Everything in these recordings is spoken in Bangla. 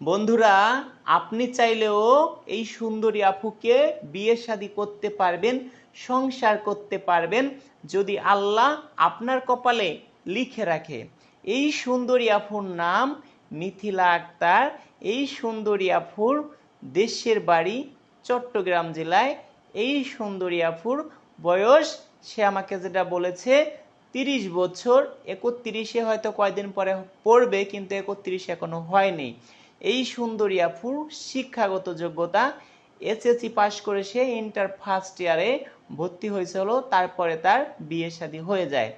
বন্ধুরা, আপনি চাইলেও এই সুন্দরী আপুকে বিয়ে শাদী করতে পারবেন, সংসার করতে পারবেন, যদি আল্লাহ আপনার কপালে লিখে রাখে। এই সুন্দরী আফুর নাম মিথিলা আক্তার। এই সুন্দরী আফুর দেশের বাড়ি চট্টগ্রাম জেলায়। এই সুন্দরী আফুর বয়স, সে আমাকে যেটা বলেছে, তিরিশ বছর। একত্রিশে হয়তো কয়দিন পরে পড়বে, কিন্তু একত্রিশ এখনও হয়নি। এই সুন্দরী আফুর শিক্ষাগত যোগ্যতা এসএসসি পাশ করে সে ইন্টার ফার্স্ট ইয়ারে ভর্তি হয়েছিল তারপরে তার বিয়ে শাদী হয়ে যায়।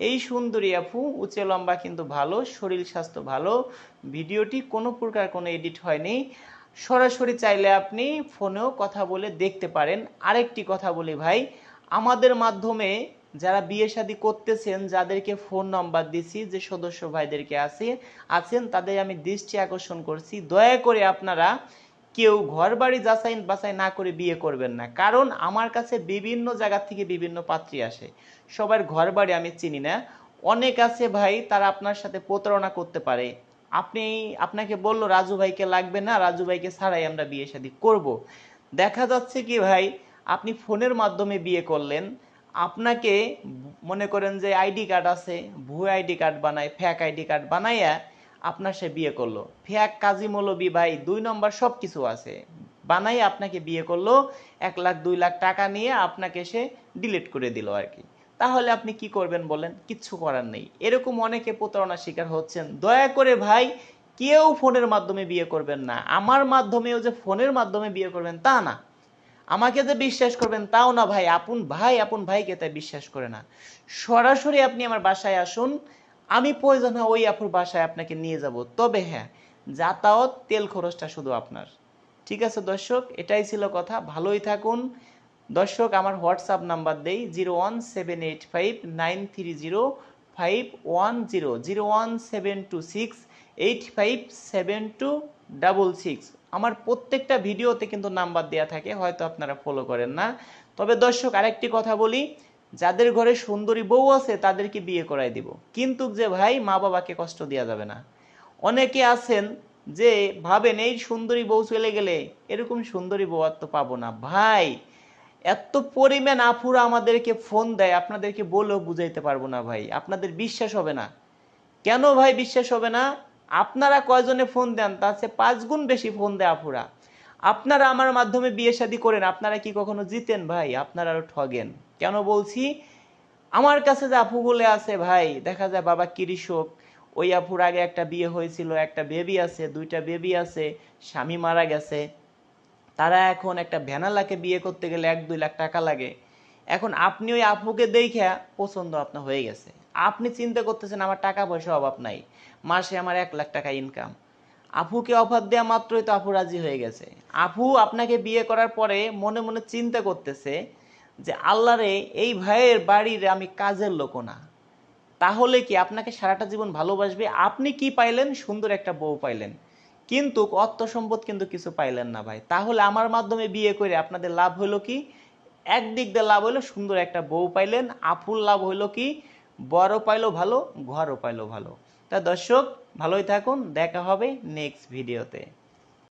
এই সুন্দরী আপু উঁচে লম্বা কিন্তু ভালো, শরীর স্বাস্থ্য ভালো, ভিডিওটি কোনো প্রকার কোনো এডিট হয়নি। সরাসরি চাইলে আপনি ফোনেও কথা বলে দেখতে পারেন। আরেকটি কথা বলি ভাই, আমাদের মাধ্যমে যারা বিয়ে শাদী করতেছেন, যাদেরকে ফোন নাম্বার দিছি, যে সদস্য ভাইদেরকে আছে, আছেন, তাদের আমি দৃষ্টি আকর্ষণ করছি। দয়া করে আপনারা কেউ ঘর বাড়ি যাচাই বাছাই না করে বিয়ে করবেন না। কারণ আমার কাছে বিভিন্ন জায়গা থেকে বিভিন্ন পাত্রী আসে। সবার ঘর বাড়ি আমি চিনি না। অনেক আছে ভাই, তারা আপনার সাথে প্রতারণা করতে পারে। আপনি, আপনাকে বলল, রাজু ভাইকে লাগবে না, রাজু ভাইকে ছাড়াই আমরা বিয়ে শাদী করব। দেখা যাচ্ছে কি ভাই, আপনি ফোনের মাধ্যমে বিয়ে করলেন আপনাকে মনে করেন যে আইডি কার্ড আছে, ভুয়ো আইডি কার্ড বানায় ফ্যাক আইডি কার্ড বানাইয়া আপনার সে বিয়ে করল। ফ্যাক কাজী মৌলবী ভাই, দুই নম্বর সব কিছু আছে। বানাই আপনাকে বিয়ে করল, এক লাখ, দুই লাখ টাকা নিয়ে আপনাকে সে ডিলিট করে দিল আর কি তাহলে আপনি কি করবেন বলেন? কিচ্ছু করার নেই। এরকম অনেকে প্রতারণার শিকার হচ্ছেন। দয়া করে ভাই, কেউ ফোনের মাধ্যমে বিয়ে করবেন না। আমার মাধ্যমেও যে ফোনের মাধ্যমে বিয়ে করবেন, তা না। আমাকে যে বিশ্বাস করবেন তাও না ভাই, আপন ভাই, আপন ভাইকে তাই বিশ্বাস করে না। সরাসরি আপনি আমার বাসায় আসুন, আমি প্রয়োজন হয় ওই আপুর বাসায় আপনাকে নিয়ে যাব। তবে হ্যাঁ যাতায়াত, তেল খরচটা শুধু আপনার। ঠিক আছে দর্শক, এটাই ছিল কথা, ভালোই থাকুন। দর্শক, আমার হোয়াটসঅ্যাপ নাম্বার দেই, zero one seven eight five nine three zero five one zero zero one seven two six eight five seven two double six আমার প্রত্যেকটা ভিডিওতে কিন্তু নাম্বার দেওয়া থাকে, হয়তো আপনারা ফলো করেন না। তবে দর্শক, আরেকটি কথা বলি, যাদের ঘরে সুন্দরী বউ আছে, তাদেরকে বিয়ে করাই দিব। কিন্তু যে ভাই মা বাবাকে কষ্ট দেওয়া যাবে না। অনেকে আছেন যে ভাবেন, এই সুন্দরী বউ চলে গেলে এরকম সুন্দরী বউ আর তো পাবো না। ভাই, এত পরিমাণ আফুরা আমাদেরকে ফোন দেয়, আপনাদেরকে বলেও বুঝাইতে পারব না ভাই। আপনাদের বিশ্বাস হবে না। কেন ভাই বিশ্বাস হবে না? আপনারা কয়জনে ফোন দেন, তার চেয়ে পাঁচ গুণ বেশি ফোন দেয় আপুরা। আপনারা আমার মাধ্যমে বিয়ে শাদী করেন, আপনারা কি কখনো জিতেন? ভাই, আপনারা আরও ঠগেন। কেন বলছি? আমার কাছে যে আপুগুলো আছে, ভাই, দেখা যায় বাবা কৃষক ওই আপুর আগে একটা বিয়ে হয়েছিল, একটা বেবি আছে, দুইটা বেবি আছে, স্বামী মারা গেছে। তারা এখন একটা ভ্যানালাকে বিয়ে করতে গেলে এক দুই লাখ টাকা লাগে। এখন আপনি ওই আপুকে দেখে পছন্দ আপনার হয়ে গেছে। আপনি চিন্তা করতেছেন আমার টাকা পয়সা অভাব নাই, মাসে আমার এক লাখ টাকা ইনকাম আপুকে অফার দেওয়া মাত্রই তো আপু রাজি হয়ে গেছে। আপু আপনাকে বিয়ে করার পরে মনে মনে চিন্তা করতেছে যে, আল্লাহরে, এই ভাইয়ের বাড়ির আমি কাজের লোক না। তাহলে কি আপনাকে সারাটা জীবন ভালোবাসবে? আপনি কি পাইলেন? সুন্দর একটা বউ পাইলেন। কিন্তু অর্থ সম্পদ কিন্তু কিছু পাইলেন না ভাই। তাহলে আমার মাধ্যমে বিয়ে করে আপনাদের লাভ হলো কি? একদিক দিয়ে লাভ হলো সুন্দর একটা বউ পাইলেন, আপুর লাভ হলো কি? বড় পাইলো ভালো ঘরও পাইলো ভালো। তা দর্শক ভালোই থাকুন দেখা হবে নেক্সট ভিডিওতে